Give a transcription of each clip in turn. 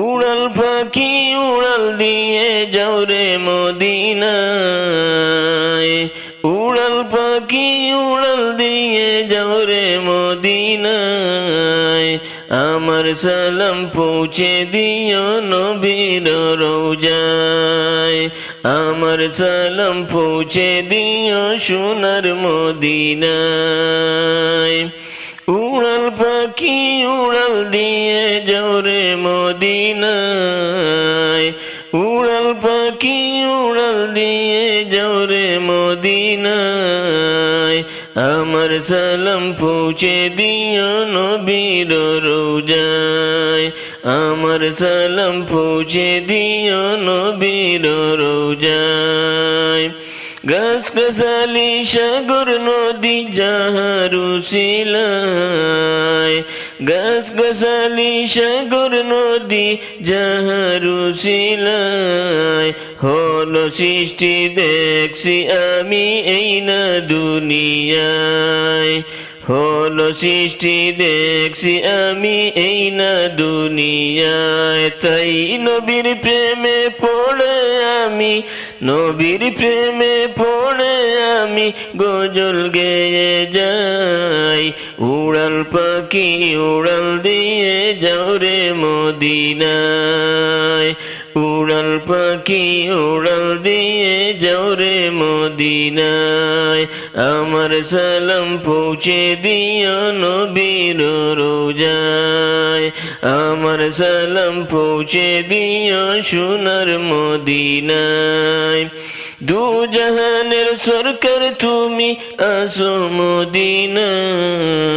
উড়াল পাখি উড়াল দিয়ে যাও রে মদিনায়। উড়াল পাখি উড়াল দিয়ে যাও রে মদিনায়। আমার সালাম পৌঁছে দিও নবীর রোজায় আমার সালাম পৌঁছে দিও সোনার মদিনায়। উড়াল পাখি উড়াল দিয়ে জোরে মদিনায়। উড়াল পাখি উড়াল দিয়ে জোরে মদিনায়। আমার সালাম পৌঁছে দিও নবীর রোজায়। আমার সালাম পৌঁছে দিও নবীর রোজায়। গাছ গাছালি সাগর নদী যাহারু শিলায় গাছ গাছালি সাগর নদী যাহারু শিলায় হল সৃষ্টি দেখছি আমি এই না দুনিয়ায় হলো সৃষ্টি, দেখছি আমি এই না দুনিয়ায়। তাই নবীর প্রেমে পড়ে আমি, নবীর প্রেমে পড়ে আমি, গজল গেয়ে যাই। উড়াল পাখি উড়াল দিয়ে যাও রে মদিনায়। উড়াল পাখি উড়াল দিয়ে যাও রে মদিনায়। আমার সালাম পৌঁছে দিও নবীর রোজায়। আমার সালাম পৌঁছে দিও সোনার মদিনায়। দু জাহানের সরকার তুমি আসো মদিনায়।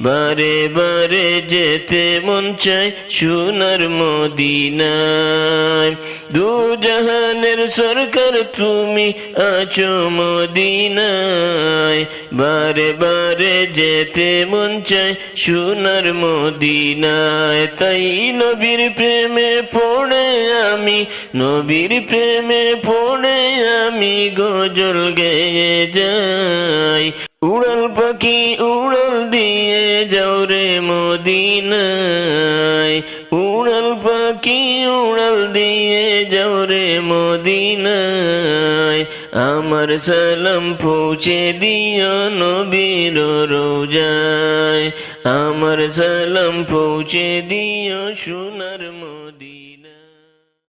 বারে বারে যেতে মন চায় সোনার মদিনায়। দু জাহানের সরকার তুমি আছো মদিনায়। বারে বারে যেতে মন চায় সোনার মদিনায়। তাই নবীর প্রেমে পড়ে আমি, নবীর প্রেমে পড়ে আমি গজল গেয়ে যাই। উড়াল পাখি উড়াল দিয়ে যাও রে মদিনায়। উড়াল পাখি উড়াল দিয়ে যাও রে মদিনায়। আমার সালাম পৌঁছে দিও নবীর রোজায়। আমার সালাম পৌঁছে দিও সোনার মদিনায়।